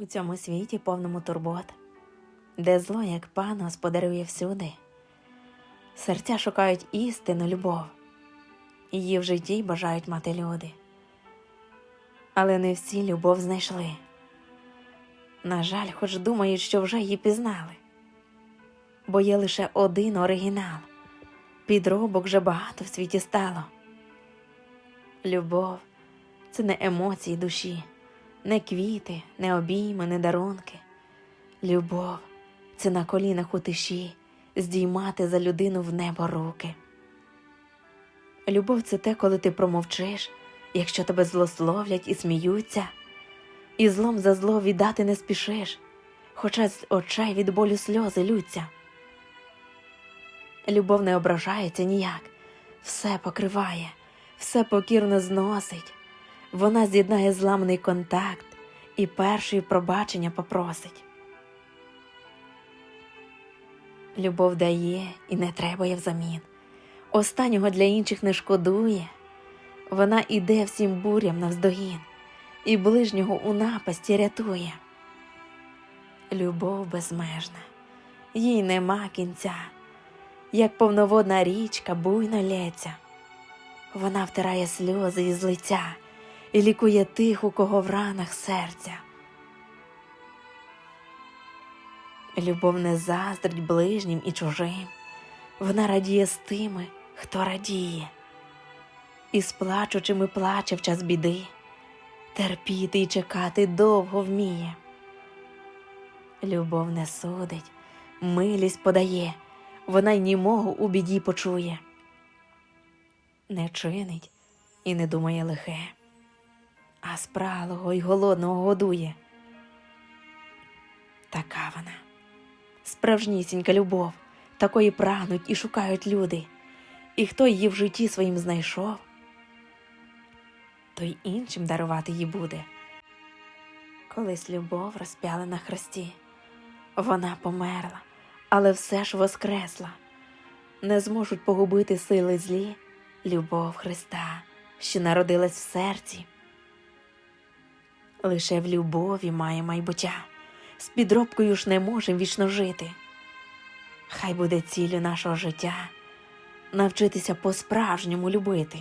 У цьому світі повному турбот, де зло, як пан, господарює всюди. Серця шукають істину, любов, її в житті бажають мати люди. Але не всі любов знайшли. На жаль, хоч думають, що вже її пізнали, бо є лише один оригінал, підробок вже багато в світі стало. Любов це не емоції душі, не квіти, не обійми, не дарунки. Любов це на колінах у тиші здіймати за людину в небо руки. Любов це те, коли ти промовчиш, якщо тебе злословлять і сміються, і злом за зло віддати не спішиш, хоча з очей від болю сльози лються. Любов не ображається ніяк, все покриває, все покірно зносить. Вона з'єднає зламаний контакт і першої пробачення попросить. Любов дає і не требує взамін. Останнього для інших не шкодує. Вона іде всім бурям навздогін і ближнього у напасті рятує. Любов безмежна, їй нема кінця, як повноводна річка буйно лється. Вона втирає сльози із лиця і лікує тих, у кого в ранах серця. Любов не заздрить ближнім і чужим, вона радіє з тими, хто радіє, і з плачучими плаче в час біди, терпіти і чекати довго вміє. Любов не судить, милість подає, вона й німого у біді почує, не чинить і не думає лихе, а спралого й голодного годує. Така вона справжнісінька любов, такої прагнуть і шукають люди, і хто її в житті своїм знайшов, той іншим дарувати її буде. Колись любов розп'яла на хресті, вона померла, але все ж воскресла. Не зможуть погубити сили злі любов Христа, що народилась в серці. Лише в любові має майбуття з підробкою ж не можем вічно жити. Хай буде ціллю нашого життя навчитися по-справжньому любити.